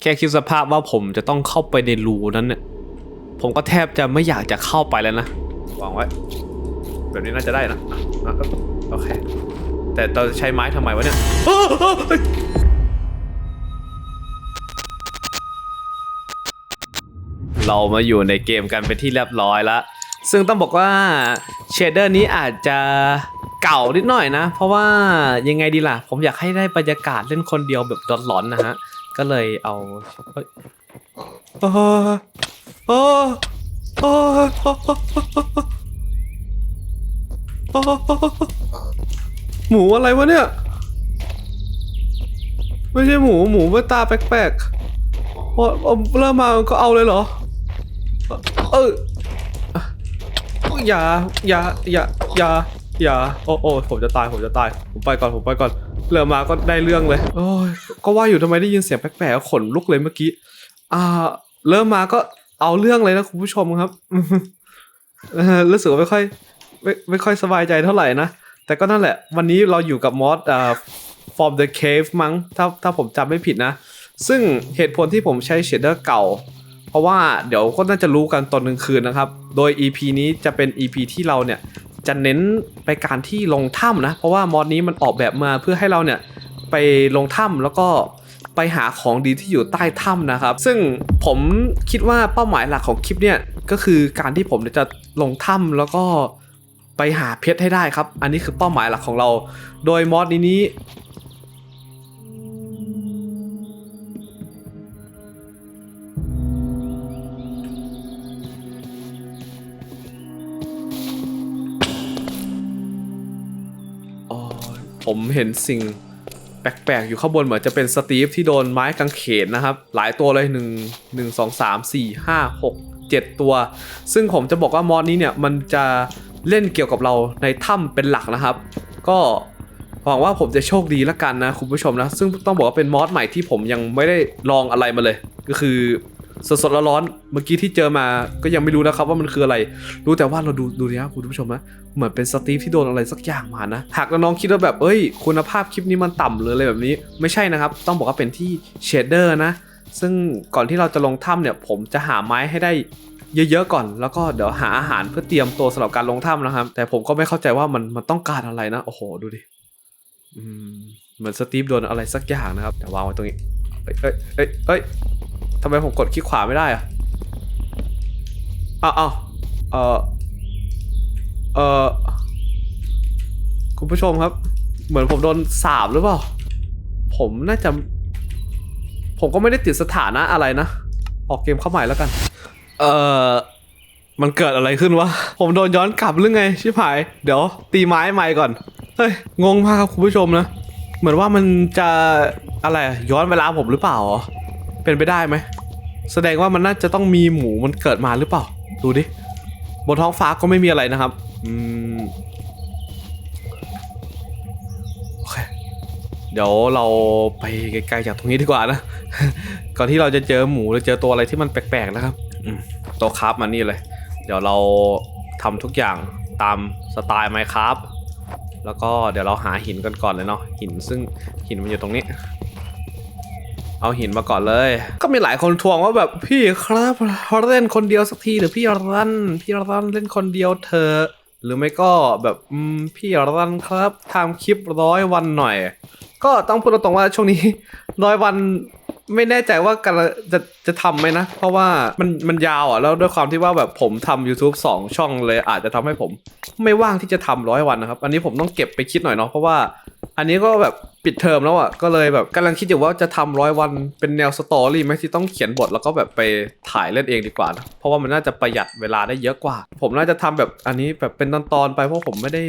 แค่คิดสภาพว่าผมจะต้องเข้าไปในรูนั้นเนี่ยผมก็แทบจะไม่อยากจะเข้าไปแล้วนะวางไว้ แบบนี้น่าจะได้นะโอเค แต่เราจะใช้ไม้ทำไมวะเนี่ยเฮ้ยเรามาอยู่ในเกมกันเป็นที่เรียบร้อยแล้ว ซึ่งต้องบอกว่าเชดเดอร์นี้อาจจะเก่านิดหน่อยนะ เพราะว่ายังไงดีล่ะ ผมอยากให้ได้บรรยากาศเล่นคนเดียวแบบหลอนๆนะฮะ ก็เลยเอาเฮ้ยโอ้โอ้โอ้หมูอะไรวะเนี่ย ไม่ใช่หมูหมูเมื่อตาแปลกๆพอเอเริ่มมาก็เอาเลยเหรอ เอออย่าอย่าอย่าอย่า อย่าโอ้โอ้ผมจะตายผมจะตาย ผมไปก่อนผมไปก่อนเริ่มมาก็ได้เรื่องเลยโอ้ยก็ว่าอยู่ทำไมได้ยินเสียงแปลกๆขนลุกเลยเมื่อกี้ อ่า เริ่มมาก็เอาเรื่องเลยนะคุณผู้ชมครับรู้สึกว่าไม่ค่อยไม่ไม่ค่อยสบายใจเท่าไหร่นะ แต่ก็นั่นแหละ วันนี้เราอยู่กับมอสอ่า from the cave มั้งถ้าถ้าผมจำไม่ผิดนะ ซึ่งเหตุผลที่ผมใช้เชดเดอร์เก่า เพราะว่าเดี๋ยวก็น่าจะรู้กันตอนกลางคืนนะครับ โดย EP นี้จะเป็น EP ที่เราเนี่ย จะเน้นไปการที่ลงถ้ำนะ เพราะว่ามอดนี้มันออกแบบมาเพื่อให้เราเนี่ยไปลงถ้ำแล้วก็ไปหาของดีที่อยู่ใต้ถ้ำนะครับ ซึ่งผมคิดว่าเป้าหมายหลักของคลิปเนี่ยก็คือการที่ผมจะลงถ้ำแล้วก็ไปหาเพชรให้ได้ครับ อันนี้คือเป้าหมายหลักของเรา โดยมอดนี้นี้ ผมเห็นสิ่งแปลกๆ อยู่ข้างบนเหมือนจะเป็นสตีฟที่โดนไม้กางเขนนะครับ หลายตัวเลย 1 1 2 3 4 5 6 7 ตัว ซึ่งผมจะบอกว่ามอดนี้เนี่ยมันจะเล่นเกี่ยวกับเราในถ้ำเป็นหลักนะครับ ก็หวังว่าผมจะโชคดีละกันนะคุณผู้ชมนะ ซึ่งต้องบอกว่าเป็นมอดใหม่ที่ผมยังไม่ได้ลองอะไรมาเลย ก็คือ สดๆร้อนๆเมื่อกี้ที่เจอมาก็ยังไม่รู้นะครับว่ามันคืออะไร รู้แต่ว่าเราดูดูนี่ครับคุณผู้ชมนะเหมือนเป็นสตีฟที่โดนอะไรสักอย่างมานะหากน้องๆคิดว่าแบบเอ้ย คุณภาพคลิปนี้มันต่ำหรืออะไรแบบนี้ ไม่ใช่นะครับ ต้องบอกว่าเป็นที่เชดเดอร์นะ ซึ่งก่อนที่เราจะลงถ้ำเนี่ย ผมจะหาไม้ให้ได้เยอะๆก่อนแล้วก็เดี๋ยวหาอาหารเพื่อเตรียมตัวสำหรับการลงถ้ำนะครับ แต่ผมก็ไม่เข้าใจว่ามันมันต้องการอะไรนะโอ้โหดูดิเหมือนสตีฟโดนอะไรสักอย่างนะครับเดี๋ยววางไว้ตรงนี้เอ้ยเอ้ยเอ้ย ทำไมผมกดคลิกขวาไม่ได้อะอ้าวอ้าวเออเออคุณผู้ชมครับ เหมือนผมโดนสาบหรือเปล่า ผมน่าจะ ผมก็ไม่ได้ติดสถานะอะไรนะ ออกเกมเข้าใหม่แล้วกัน เออมันเกิดอะไรขึ้นวะ ผมโดนย้อนกลับหรือไง ชิบหาย เดี๋ยว ตีไม้ใหม่ก่อน เฮ้ย งงมากครับคุณผู้ชมนะ เหมือนว่ามันจะอะไรย้อนเวลาผมหรือเปล่าอ๋อ เป็นไปได้ไหม แสดงว่ามันน่าจะต้องมีหมูมันเกิดมาหรือเปล่า ดูดิ บนท้องฟ้าก็ไม่มีอะไรนะครับอืมโอเคเดี๋ยวเราไปไกลๆจากตรงนี้ดีกว่านะ ก่อนที่เราจะเจอหมูหรือเจอตัวอะไรที่มันแปลกๆนะครับอืมตัวคราฟมานี่เลย เดี๋ยวเราทำทุกอย่างตามสไตล์ไมครับแล้วก็เดี๋ยวเราหาหินกันก่อนเลยเนาะหินซึ่งหินมันอยู่ตรงนี้ เอาหินมาก่อนเลย ก็มีหลายคนทวงว่าแบบพี่ครับเล่นคนเดียวสักทีหรือพี่รันพี่รันเล่นคนเดียวเธอ หรือไม่ก็แบบพี่รันครับทำคลิปร้อยวันหน่อย ก็ต้องพูดตรงๆว่าช่วงนี้ร้อยวันไม่แน่ใจว่ากันจะจะทำไหมนะ เพราะว่ามันมันยาวอะแล้วด้วยความที่ว่าแบบผมทำ YouTube 2 ช่องเลยอาจจะทำให้ผม ไม่ว่างที่จะทำร้อยวันนะครับ อันนี้ผมต้องเก็บไปคิดหน่อยเนาะเพราะว่า อันนี้ก็แบบปิดเทอมแล้วอะก็เลยแบบกำลังคิดอยู่ว่าจะทำร้อยวันเป็นแนวสตอรี่ไหมที่ต้องเขียนบทแล้วก็แบบไปถ่ายเล่นเองดีกว่านะเพราะว่ามันน่าจะประหยัดเวลาได้เยอะกว่า ผมน่าจะทำแบบอันนี้แบบเป็นตอนๆไปเพราะผมไม่ได้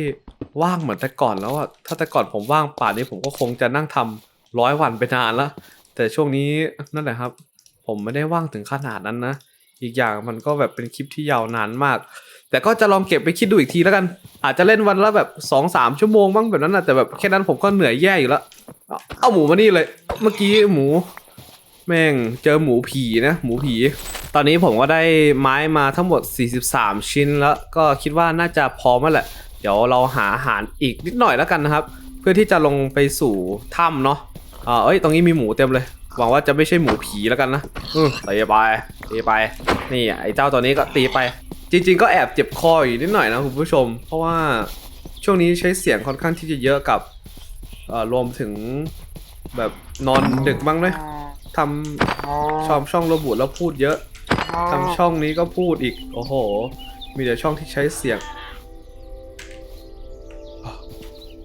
ว่างเหมือนแต่ก่อนแล้วอะถ้าแต่ก่อนผมว่างป่านนี้ผมก็คงจะนั่งทำร้อยวันไปนานละแต่ช่วงนี้นั่นแหละครับ ผมไม่ได้ว่างถึงขนาดนั้นนะ อีกอย่างมันก็แบบเป็นคลิปที่ยาวนานมาก แต่ก็จะลองเก็บไปคิดดูอีกทีแล้วกัน อาจจะเล่นวันละแบบ2องสามชั่วโมงบ้างแบบนั้นนะแต่แบบแค่นั้นผมก็เหนื่อยแย่อยู่แล้วเอาเอาหมูมานี่เลย เมื่อกี้หมู แม่งเจอหมูผีนะหมูผี ตอนนี้ผมก็ได้ไม้มาทั้งหมด 43 ชิ้นแล้ว ก็คิดว่าน่าจะพร้อมแล้วแหละ เดี๋ยวเราหาอาหารอีกนิดหน่อยแล้วกันนะครับ เพื่อที่จะลงไปสู่ถ้ำเนาะอ่าเอ้ยตรงนี้มีหมูเต็มเลย หวังว่าจะไม่ใช่หมูผีแล้วกันนะอือตีไปตีไป นี่ไอ้เจ้าตัวนี้ก็ตีไป จริง ๆ ก็แอบเจ็บคออยู่นิดหน่อยนะคุณผู้ชม เพราะว่าช่วงนี้ใช้เสียงค่อนข้างที่จะเยอะกับเอ่อรวมถึงแบบนอนดึกบ้างเลยทำชอมช่องระบุแล้วพูดเยอะทำช่องนี้ก็พูดอีก โอ้โห มีแต่ช่องที่ใช้เสียง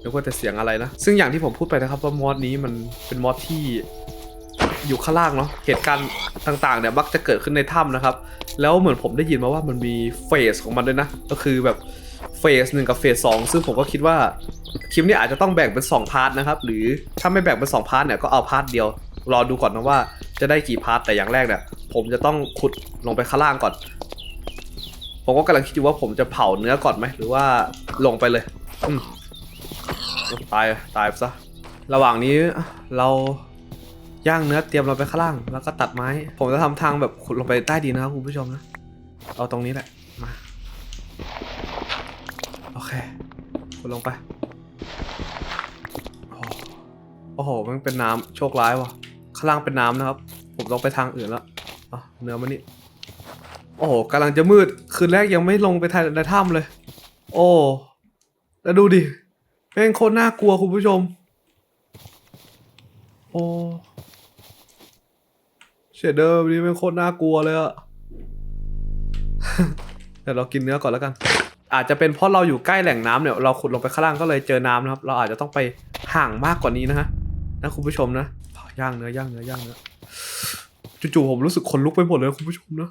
นึกว่าแต่เสียงอะไรนะ ซึ่งอย่างที่ผมพูดไปนะครับว่ามอดนี้มันเป็นมอดที่ อยู่ข้างล่างเนาะเหตุการณ์ต่างๆเนี่ยมักจะเกิดขึ้นในถ้ำนะครับ แล้วเหมือนผมได้ยินมาว่ามันมีเฟสของมันด้วยนะ ก็คือแบบเฟสหนึ่งกับเฟสสองซึ่งผมก็คิดว่าคลิปนี้อาจจะต้องแบ่งเป็น2พาร์ทนะครับหรือถ้าไม่แบ่งเป็น2พาร์ทเนี่ยก็เอาพาร์ทเดียวรอดูก่อนนะว่าจะได้กี่พาร์ทแต่อย่างแรกเนี่ยผมจะต้องขุดลงไปข้างล่างก่อน ผมก็กำลังคิดอยู่ว่าผมจะเผาเนื้อก่อนไหมหรือว่าลงไปเลยอืมตายตายซะระหว่างนี้เรา ย่างเนื้อเตรียมเราไปข้างล่าง แล้วก็ตัดไม้ ผมจะทำทางแบบขุดลงไปใต้ดินนะครับคุณผู้ชมนะ เอาตรงนี้แหละ มา โอเค ขุดลงไป โอ้โห มันเป็นน้ำโชคร้ายว่ะ ข้างล่างเป็นน้ำนะครับ ผมต้องไปทางอื่นแล้วอะเนื้อมันนี่ โอ้โหกำลังจะมืด คืนแรกยังไม่ลงไปทางในถ้ำเลย โอ้ แล้วดูดิแม่งโคตรน่ากลัวคุณผู้ชม โอ้ เชดเดอร์นี้แม่งโคตรน่ากลัวเลยอะเดี๋ยวเรากินเนื้อก่อนแล้วกัน อาจจะเป็นเพราะเราอยู่ใกล้แหล่งน้ำเนี่ยเราขุดลงไปข้างล่างก็เลยเจอน้ำนะครับ เราอาจจะต้องไปห่างมากกว่านี้นะฮะนะคุณผู้ชมนะย่างเนื้อย่างเนื้อย่างเนื้อจู่ๆผมรู้สึกขนลุกไปหมดเลยคุณผู้ชมนะ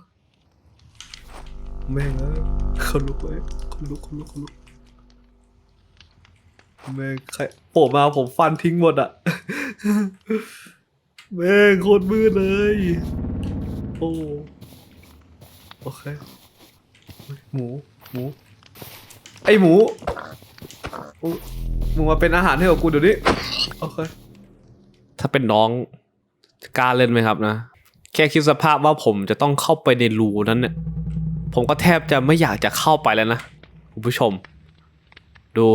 แม่งเอ้ยขนลุกเลยขนลุกขนลุกขนลุกแม่งใครโผล่มาผมฟันทิ้งหมดอะ แม่งโคตรมืดเลย โอ้โอเคหมูหมู ไอหมูอุ๊ยมึงมาเป็นอาหารให้กับกูเดี๋ยวนี้โอเคถ้าเป็นน้องกล้าเล่นไหมครับนะ แค่คิดสภาพว่าผมจะต้องเข้าไปในรูนั้นเนี่ย ผมก็แทบจะไม่อยากจะเข้าไปแล้วนะคุณผู้ชม ดู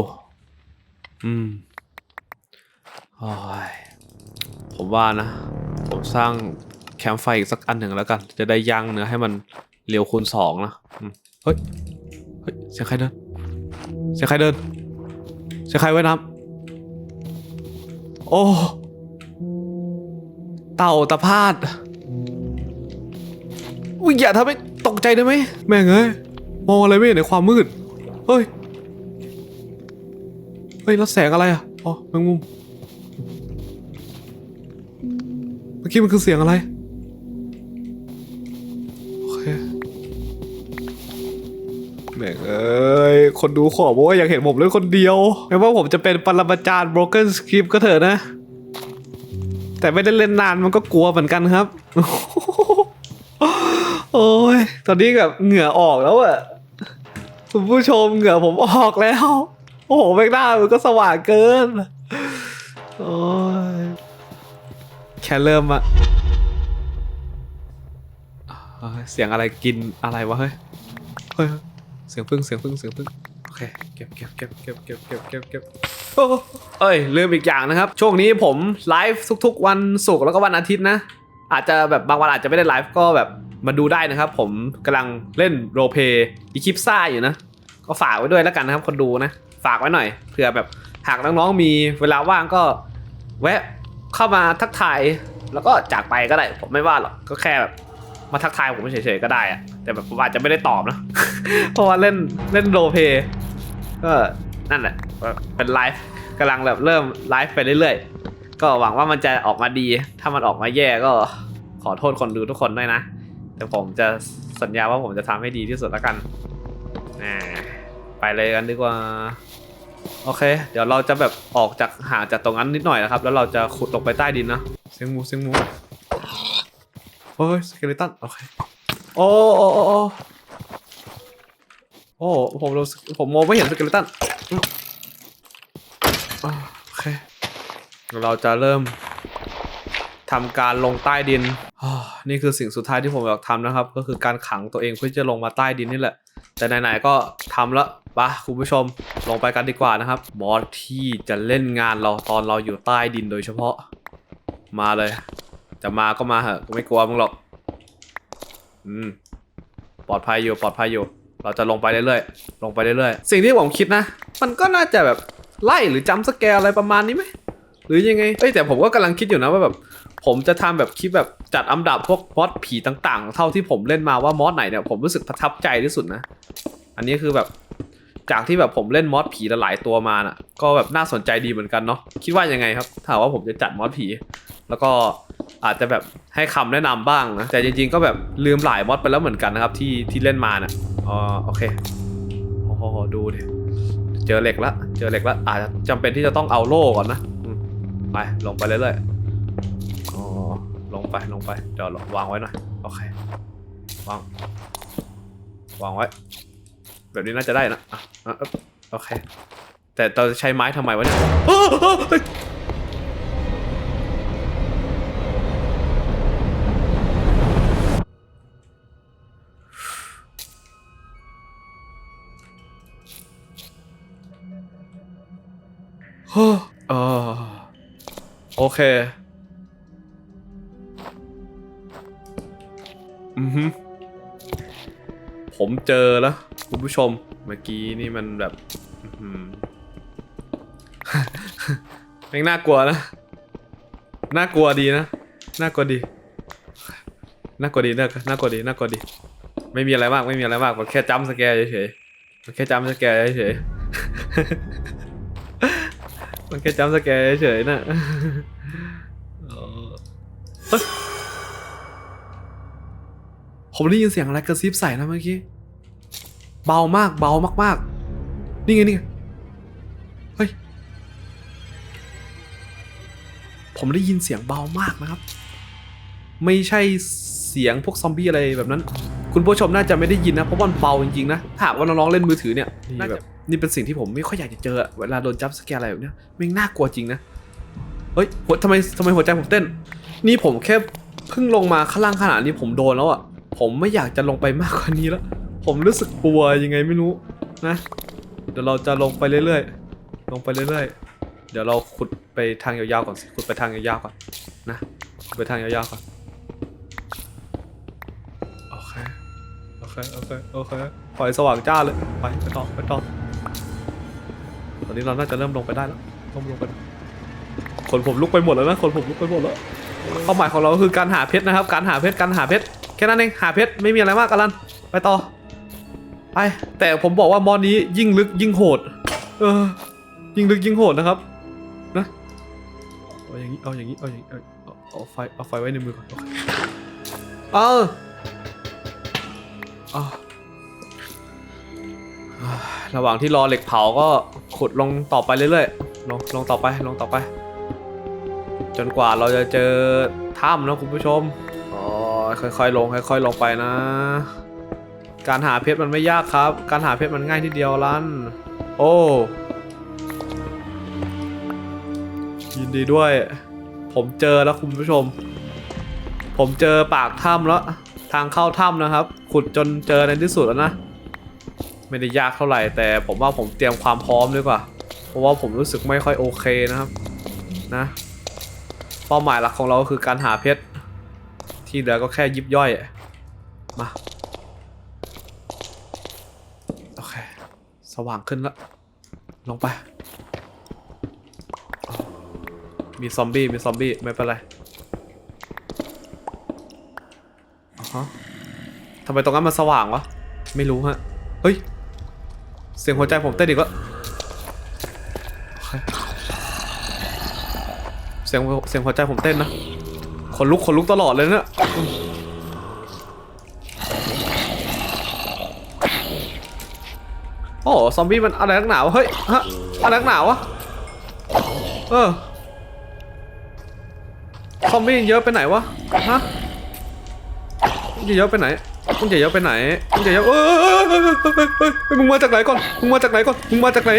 อืมโอ้ย ผมว่านะ ผมสร้างแคมป์ไฟอีกสักอันหนึ่งแล้วกัน จะได้ย่างเนื้อให้มันเร็วคูณสองนะเฮ้ยเฮ้ยเสียงใครเดินเสียงใครเดินเสียงใครไว่ายน้ำโอ้เต่าตะพาดอุ้ยอย่าทำให้ตกใจได้ไหมแม่งเอ้ยมองอะไรไม่เห็นในความมืดเฮ้ยเฮ้ยแล้วแสงอะไรอะอ๋อแมงมุม อกี้มันคือเสียงอะไร โอเคแม่งเอ้ย คนดูขอบอกว่าอยากเห็นผมเล่นคนเดียวไม่ว่าผมจะเป็นปรมาจารย์ broken script ก็เถอะนะ แต่ไม่ได้เล่นนานมันก็กลัวเหมือนกันครับ โอ้ย ตอนนี้แบบเหงื่อออกแล้วอะคุณผู้ชมเหงื่อผมออกแล้ว โอ้โหแม่งหน้ามันก็สว่างเกิน โอ้ย แค่เริ่มอะเฮ้ยเสียงอะไรกินอะไรวะเฮ้ยเฮ้ย เสียงพึ่งเสียงพึ่งเสียงพึ่งโอเคเก็บเก็บเก็บเก็บเก็บเก็บเก็บเก็บโอ้เอ้ยลืมอีกอย่างนะครับ ช่วงนี้ผมไลฟ์ทุกๆ วันศุกร์แล้วก็วันอาทิตย์นะ อาจจะแบบบางวันอาจจะไม่ได้ไลฟ์ก็แบบมาดูได้นะครับ ผมกำลังเล่นโรเพย์อีคิปซ่าอยู่นะ ก็ฝากไว้ด้วยแล้วกันนะครับคนดูนะ ฝากไว้หน่อยเผื่อแบบหากน้องๆมีเวลาว่างก็แวะ เข้ามาทักทายแล้วก็จากไปก็ได้ผมไม่ว่าหรอกก็แค่แบบมาทักทายผมเฉยๆก็ได้อะแต่แบบผมอาจจะไม่ได้ตอบนะ เพราะว่าเล่นเล่นโรเพย์ก็นั่นแหละเป็นไลฟ์กำลังแบบเริ่มไลฟ์ไปเรื่อยๆ ก็หวังว่ามันจะออกมาดี ถ้ามันออกมาแย่ก็ขอโทษคนดูทุกคนด้วยนะ แต่ผมจะสัญญาว่าผมจะทำให้ดีที่สุดแล้วกัน ไปเลยกันดีกว่า โอเค เดี๋ยวเราจะแบบออกจากห่างจากตรงนั้นนิดหน่อยนะครับ แล้วเราจะขุดลงไปใต้ดินนะเสียงหมูเสียงหมูโอ้ยสเกเลตันโอเคโอ้โอ้โอ้โอ้โอ้ผมรู้สึกผมมองไม่เห็นสเกเลตันอืมอ่าโอเคเราจะเริ่มทำการลงใต้ดินอ่านี่คือสิ่งสุดท้ายที่ผมอยากทำนะครับ ก็คือการขังตัวเองเพื่อจะลงมาใต้ดินนี่แหละ แต่ไหนๆก็ทำแล้ว ปะคุณผู้ชมลงไปกันดีกว่านะครับ บอสที่จะเล่นงานเราตอนเราอยู่ใต้ดินโดยเฉพาะ มาเลย จะมาก็มาเหอะกูไม่กลัวมึงหรอก อืม ปลอดภัยอยู่ปลอดภัยอยู่ เราจะลงไปเรื่อยๆลงไปเรื่อยๆสิ่งที่ผมคิดนะ มันก็น่าจะแบบไล่หรือจำสแกร์อะไรประมาณนี้ไหมหรือยังไงเอ้ยแต่ผมก็กำลังคิดอยู่นะว่าแบบ ผมจะทำแบบคลิปแบบจัดอันดับพวกมอสผีต่าง ๆ เท่าที่ผมเล่นมาว่ามอสไหนเนี่ยผมรู้สึกประทับใจที่สุดนะ อันนี้คือแบบ จากที่แบบผมเล่นมอสผีหลายตัวมาน่ะ ก็แบบน่าสนใจดีเหมือนกันเนาะคิดว่ายังไงครับถ้าว่าผมจะจัดมอสผี แล้วก็อาจจะแบบให้คำแนะนำบ้างนะแต่จริง ๆ ก็แบบลืมหลายมอสไปแล้วเหมือนกันนะครับที่ที่เล่นมาน่ะอ๋อโอเคโอ้โหดูดิเจอเหล็กละเจอเหล็กละอาจจะจำเป็นที่จะต้องเอาโล่ก่อนนะไปลงไปเรื่อยๆอ๋อลงไปลงไปเดี๋ยววางไว้หน่อยโอเควางวางไว้ แบบนี้น่าจะได้นะอะอะโอเค แต่เราจะใช้ไม้ทำไมวะเนี่ยอ้าวอ้าวเฮ้ยฮ่าอ่าโอเค อือฮึผมเจอแล้ว คุณผู้ชมเมื่อกี้นี่มันแบบแม่งน่ากลัวนะ น่ากลัวดีนะ น่ากลัวดี น่ากลัวดีน่าน่ากลัวดี น่ากลัวดี ไม่มีอะไรมาก ไม่มีอะไรมาก มันแค่จำสแกร์เฉยๆ มันแค่จำสแกร์เฉยๆ มันแค่จำสแกร์เฉยๆนะผมได้ยินเสียงอะไรกระซิบใส่นะเมื่อกี้ เบามากเบามากๆ นี่ไงนี่ไงเฮ้ย ผมได้ยินเสียงเบามากนะครับ ไม่ใช่เสียงพวกซอมบี้อะไรแบบนั้น คุณผู้ชมน่าจะไม่ได้ยินนะ เพราะว่ามันเบาจริงๆนะ ถ้าหากว่าน้องๆเล่นมือถือเนี่ยนี่แบบนี่เป็นสิ่งที่ผมไม่ค่อยอยากจะเจออะเวลาโดนจับสแกนอะไรแบบเนี้ยไม่งน่ากลัวจริงนะ เฮ้ยหัวทำไมทำไมหัวใจผมเต้น นี่ผมแค่เพิ่งลงมาข้างล่างขนาดนี้ผมโดนแล้วอะ ผมไม่อยากจะลงไปมากกว่านี้แล้ว ผมรู้สึกกลัวยังไงไม่รู้นะ เดี๋ยวเราจะลงไปเรื่อยๆ ลงไปเรื่อยๆ เดี๋ยวเราขุดไปทางยาวๆก่อนขุดไปทางยาวๆก่อนนะขุดไปทางยาวๆก่อนโอเคโอเคโอเคโอเคปล่อยสว่างจ้าเลยไปไปต่อไปต่อตอนนี้เราน่าจะเริ่มลงไปได้แล้วเริ่มลงไปแล้วขนผมลุกไปหมดแล้วนะขนผมลุกไปหมดแล้วเป้าหมายของเราก็คือการหาเพชรนะครับ การหาเพชรการหาเพชรแค่นั้นเองหาเพชรไม่มีอะไรมากกันลันไปต่อ ไปแต่ผมบอกว่ามอนนี้ยิ่งลึกยิ่งโหด เออ ยิ่งลึกยิ่งโหดนะครับ นะเอาอย่างนี้เอาอย่างนี้เอาอย่างนี้เอาเอาไฟเอาไฟไว้ในมือก่อนอเออเอาอ่าระหว่างที่รอเหล็กเผาก็ขุดลงต่อไปเรื่อยๆลงลงต่อไปลงต่อไป จนกว่าเราจะเจอถ้ำนะคุณผู้ชมอ๋อค่อยๆลงค่อยๆลงไปนะ การหาเพชรมันไม่ยากครับ การหาเพชรมันง่ายทีเดียวลันโอ้ ยินดีด้วย ผมเจอแล้วคุณผู้ชม ผมเจอปากถ้ำแล้ว ทางเข้าถ้ำนะครับ ขุดจนเจอในที่สุดแล้วนะ ไม่ได้ยากเท่าไหร่ แต่ผมว่าผมเตรียมความพร้อมดีกว่า เพราะว่าผมรู้สึกไม่ค่อยโอเคนะครับ นะ เป้าหมายหลักของเราคือการหาเพชร ที่เหลือก็แค่ยิบย่อย มา โอเค สว่างขึ้นแล้ว ลงไป มีซอมบี้ มีซอมบี้ ไม่เป็นไรฮะทำไมตรงนั้นมันสว่างวะ ไม่รู้ฮะ เฮ้ย เสียงหัวใจผมเต้นอีกแล้วเสียงเสียงหัวใจผมเต้นนะ ขนลุกขนลุกตลอดเลยเนี่ยอืม โอ้ซอมบี้มันอะไรนักหนาวะเฮ้ยฮะอะไรนักหนาวะเออซอมบี้เยอะไปไหนวะฮะมึงจะเยอะไปไหนมึงจะเยอะไปไหนมึงจะเยอะเอ้ยเอ้ยเอ้ยเอ้ยเออมึงมาจากไหนก่อน มึงมาจากไหนก่อน มึงมาจากไหน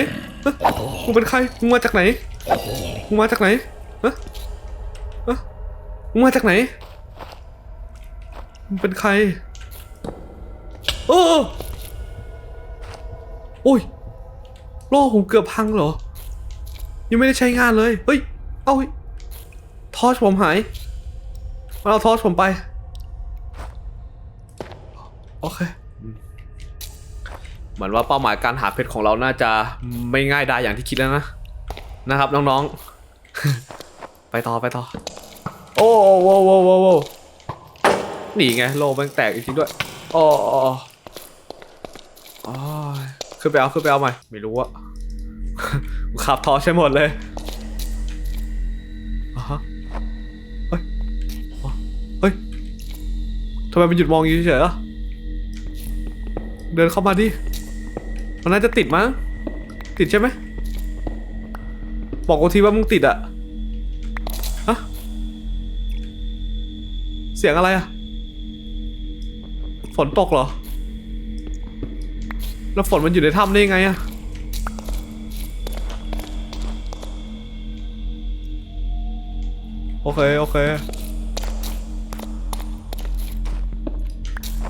ฮะมึงเป็นใคร มึงมาจากไหน มึงมาจากไหนฮะฮะมึงมาจากไหน มึงเป็นใคร โอ้ โอ้ยโล่ผมเกือบพังเหรอ ยังไม่ได้ใช้งานเลย เฮ้ย เอาเฮ้ยทอชผมหายมันเอาทอสผมไป โอเค เหมือนว่าเป้าหมายการหาเพชรของเราน่าจะไม่ง่ายได้อย่างที่คิดแล้วนะ นะครับน้องๆ ไปต่อไปต่อ โอ้โอ้โอ้โอ้โอ้โอ้นี่ไง โลม่งแตกอีกทีด้วยอ้โอ้โอ้ย ขึ้นไปเอาขึ้นไปเอาใหม่ไม่รู้อะขับทอใช่หมดเลยอ่าฮะเฮ้ยเฮ้ยทำไมมันหยุดมองอยู่เฉยๆอะเดินเข้ามาดิมันน่าจะติดมั้งติดใช่ไหมบอกกูทีว่ามึงติดอะฮะเสียงอะไรอะฝนตกเหรอ แล้วฝนมันอยู่ในถ้ำได้ยังไงอะโอเค โอเค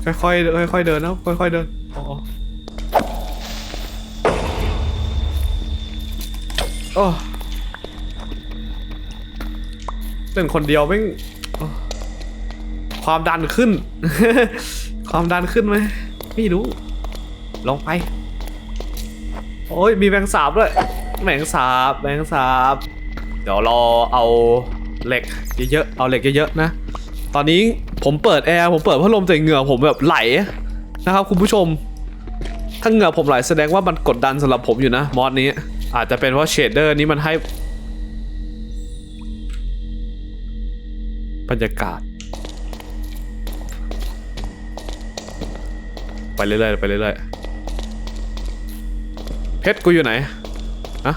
ค่อยๆค่อยๆเดินนะค่อยๆเดินอ๋อโอ้เล่นคนเดียวไม่ความดันขึ้น ความดันขึ้นไหมไม่รู้ ลงไป โอ้ยมีแมงสาบด้วย แมงสาบแมงสาบ เดี๋ยวรอเอาเหล็กเยอะๆ เอาเหล็กเยอะๆนะ ตอนนี้ผมเปิดแอร์ผมเปิดพัดลมแต่เหงื่อผมแบบไหลนะครับคุณผู้ชม ถ้าเหงื่อผมไหลแสดงว่ามันกดดันสำหรับผมอยู่นะมอดนี้ อาจจะเป็นเพราะเชดเดอร์นี้มันให้บรรยากาศ ไปเรื่อยๆไปเรื่อยๆ เพชรกูอยู่ไหนอะ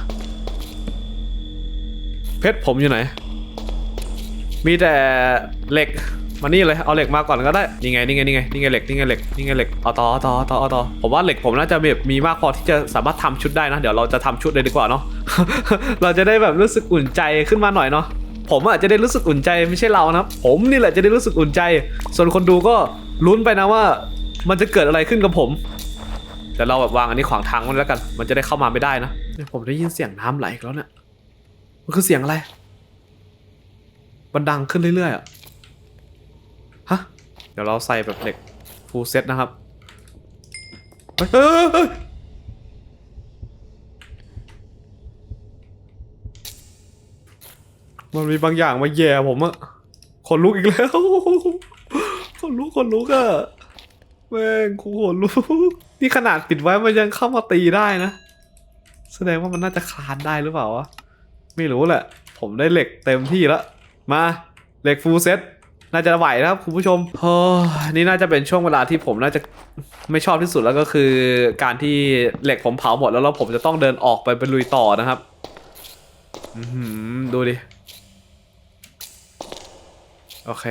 เพชรผมอยู่ไหน มีแต่เหล็กมานี่เลยเอาเหล็กมาก่อนก็ได้นี่ไงนี่ไงนี่ไงนี่ไงเหล็กนี่ไงเหล็กนี่ไงเหล็กเอาต่อเอาต่อเอาต่อต่อผมว่าเหล็กผมน่าจะแบบมีมากพอที่จะสามารถทำชุดได้นะ เดี๋ยวเราจะทำชุดเลยดีกว่าเนาะเราจะได้แบบรู้สึกอุ่นใจขึ้นมาหน่อยเนาะผมอาจจะได้รู้สึกอุ่นใจไม่ใช่เรานะผมนี่แหละจะได้รู้สึกอุ่นใจ ส่วนคนดูก็ลุ้นไปนะว่า มันจะเกิดอะไรขึ้นกับผม แต่เราแบบวางอันนี้ขวางทางมันแล้วกัน มันจะได้เข้ามาไม่ได้นะเนี่ยผมได้ยินเสียงน้ำไหลอีกแล้วเนี่ย มันคือเสียงอะไร มันดังขึ้นเรื่อยๆอะฮะ เดี๋ยวเราใส่แบบเหล็กฟูลเซตนะครับเฮ้ยเฮ้ยเฮ้ยมันมีบางอย่างมาแย่ผมอะขนลุกอีกแล้วขนลุกขนลุกอะ แม่งกูขนลุกนี่ขนาดปิดไว้มันยังเข้ามาตีได้นะ แสดงว่ามันน่าจะคลานได้หรือเปล่าวะ ไม่รู้แหละ ผมได้เหล็กเต็มที่แล้ว มาเหล็กฟูลเซ็ตน่าจะไหวนะครับคุณผู้ชมโอ้นี่น่าจะเป็นช่วงเวลาที่ผมน่าจะไม่ชอบที่สุดแล้วก็คือ การที่เหล็กผมเผาหมดแล้วแล้วผมจะต้องเดินออกไปไปลุยต่อนะครับอือหือดูดิ โอเค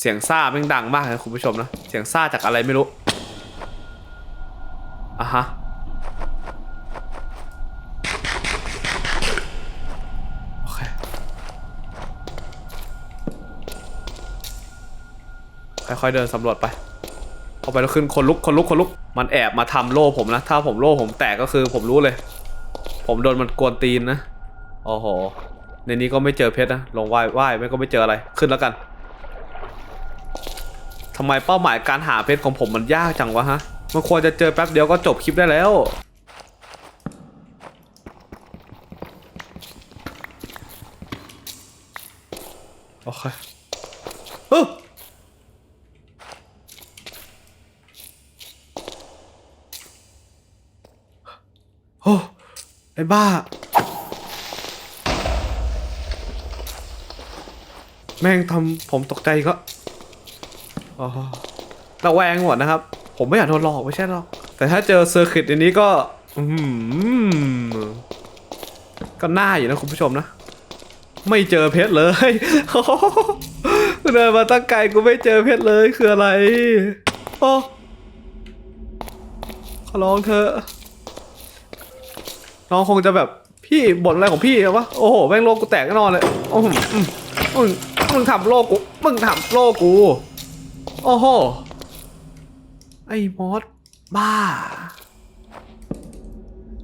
เสียงซ่าแม่งดังมากนะคุณผู้ชมนะ เสียงซ่าจากอะไรไม่รู้อะฮะโอเคค่อยๆเดินสำรวจไปเข้าไปแล้วขึ้นคนลุกคนลุกคนลุก มันแอบมาทำโล่ผมนะ ถ้าผมโล่ผมแตกก็คือผมรู้เลย ผมโดนมันกวนตีนนะ โอ้โห ในนี้ก็ไม่เจอเพชรนะ ลงว่ายว่ายไม่ก็ไม่เจออะไร ขึ้นแล้วกัน ทำไมเป้าหมายการหาเพชรของผมมันยากจังวะฮะ มันควรจะเจอแป๊บเดียวก็จบคลิปได้แล้ว โอเคเออโอ้ไอ้บ้า แม่งทำผมตกใจก็ ระแวงหมดนะครับ ผมไม่อยากโดนหลอกไม่ใช่หรอก แต่ถ้าเจอเซอร์คิตอันนี้ก็อืมก็น่าอยู่นะคุณผู้ชมนะ ไม่เจอเพชรเลยเดินมาตั้งไกลกูไม่เจอเพชรเลยคืออะไร โอ้ขอร้องเธอ น้องคงจะแบบพี่บ่นอะไรของพี่วะโอ้โหแม่งโลกกูแตกแน่นอนเลยโอ้โหอืมมึงมึงทำโลกกูมึงทำโลกกู อ้โห ไอ้มอสบ้า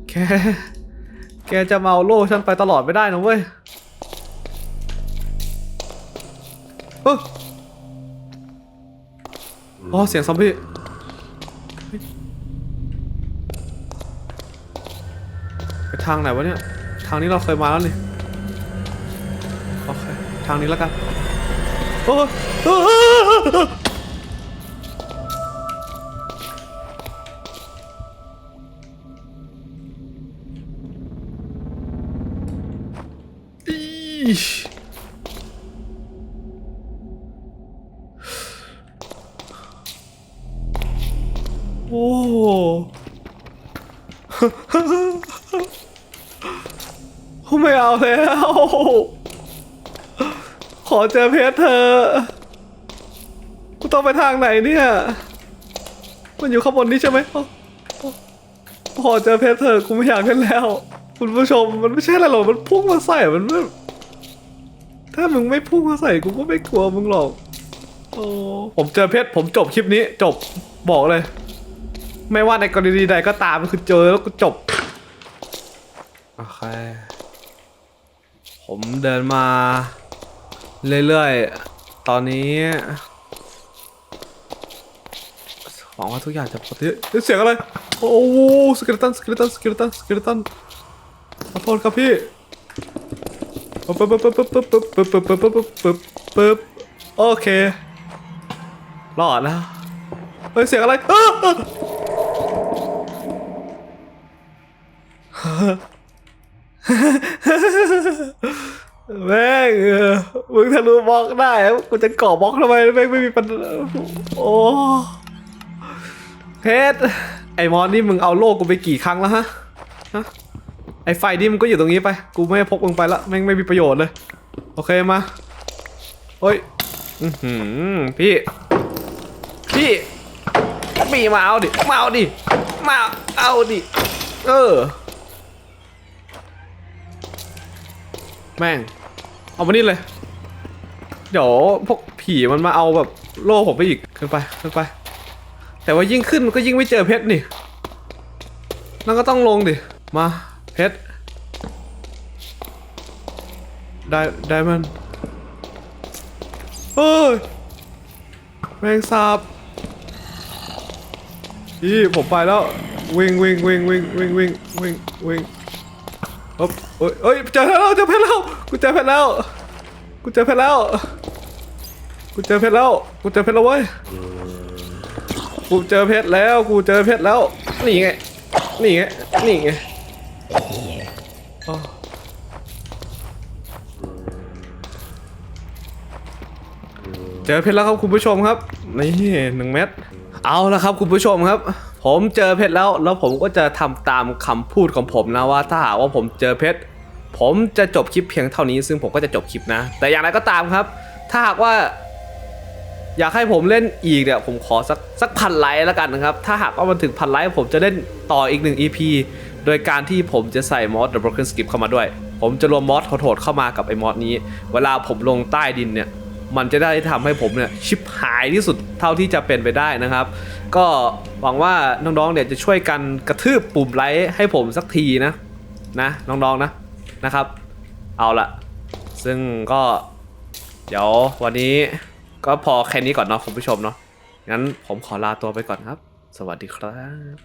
แก แกจะมาเอาโล่ฉันไปตลอดไม่ได้นะเว้ยเอออ๋อเสียงซอมบี้ไปทางไหนวะเนี่ย ทางนี้เราเคยมาแล้วนี่โอเค ทางนี้แล้วกันโอ้ยเอเจอเพชรเธอ กูต้องไปทางไหนเนี่ย มันอยู่ข้างบนนี้ใช่ไหมโอ้โอ้ขอเจอเพชรเธอ กูไม่อยากเล่นแล้ว คุณผู้ชมมันไม่ใช่อะไรหรอก มันพุ่งมาใส่ มันไม่ถ้ามึงไม่พุ่งมาใส่กูก็ไม่กลัวมึงหรอก โอ้ผมเจอเพชร ผมจบคลิปนี้ จบ บอกเลย ไม่ว่าในกรณีใดก็ตามคือเจอแล้วก็จบ โอเค ผมเดินมา เรื่อยๆ ตอนนี้หวังว่าทุกอย่างจะปกติเสียงอะไร โอ้โหสกเลตันสกเลตันสกเลตันสกเลตันขอโทษครับพี่ปึ๊บปึ๊บปึ๊บปึ๊บปึ๊บปึ๊บปึ๊บปึ๊บปึ๊บปึ๊บปึ๊บโอเครอดแล้วเฮ้ยเสียงอะไรอ้าอ้า แม่งเออมึงทะลุบล็อกได้กูจะก่อบล็อกทำไมแม่งไม่มีปัญโอ้เพชรไอ้มอนนี่มึงเอาโลกกูไปกี่ครั้งแล้วฮะฮะไอ้ไฟนี่มึงก็อยู่ตรงนี้ไป กูไม่พกมึงไปละแม่งไม่มีประโยชน์เลย โอเคมาเฮ้ยอือหือพี่ พี่พี่มาเอาดิ มาเอาดิ มาเอาดิ เออ แม่ง เอามานี่เลย เดี๋ยวพวกผีมันมาเอาแบบโล่ผมไปอีกขึ้นไปขึ้นไป แต่ว่ายิ่งขึ้นก็ยิ่งไม่เจอเพชรนี่นั่นก็ต้องลงดิ มาเพชรได้ได้มันเฮ้ยแมงสาบพี่ผมไปแล้ววิ่งวิ่งวิ่งวิ่งวิ่งวิ่งวิ่งวิ่งเอ้ยเอ้ยเจอ้ยเจอแล้วเจอเพชรแล้วกูเจอเพชรแล้ว กูเจอเพชรแล้ว กูเจอเพชรแล้ว กูเจอเพชรแล้วเว้ย กูเจอเพชรแล้ว กูเจอเพชรแล้ว นี่ไง นี่ไง นี่ไงเจอเพชรแล้วครับคุณผู้ชมครับ นี่หนึ่งเม็ด เอาละครับคุณผู้ชมครับ ผมเจอเพชรแล้ว แล้วผมก็จะทำตามคำพูดของผมนะว่าถ้าหากว่าผมเจอเพชร ผมจะจบคลิปเพียงเท่านี้ซึ่งผมก็จะจบคลิปนะ แต่อย่างไรก็ตามครับ ถ้าหากว่า อยากให้ผมเล่นอีกเนี่ยผมขอสักสักพันไลค์แล้วกันนะครับ ถ้าหากว่ามันถึงพันไลค์ผมจะเล่นต่ออีกหนึ่ง EP โดยการที่ผมจะใส่มอส The Broken Skip เข้ามาด้วย ผมจะรวมมอสโหดๆเข้ามากับไอ้มอสนี้ เวลาผมลงใต้ดินเนี่ย มันจะได้ทำให้ผมเนี่ยชิบหายที่สุดเท่าที่จะเป็นไปได้นะครับ ก็หวังว่าน้องๆเนี่ยจะช่วยกันกระทืบปุ่มไลค์ให้ผมสักทีนะนะน้องๆนะ นะครับ เอาละซึ่งก็ เดี๋ยววันนี้ก็พอแค่นี้ก่อนเนาะคุณผู้ชมเนาะงั้นผมขอลาตัวไปก่อนครับ สวัสดีครับ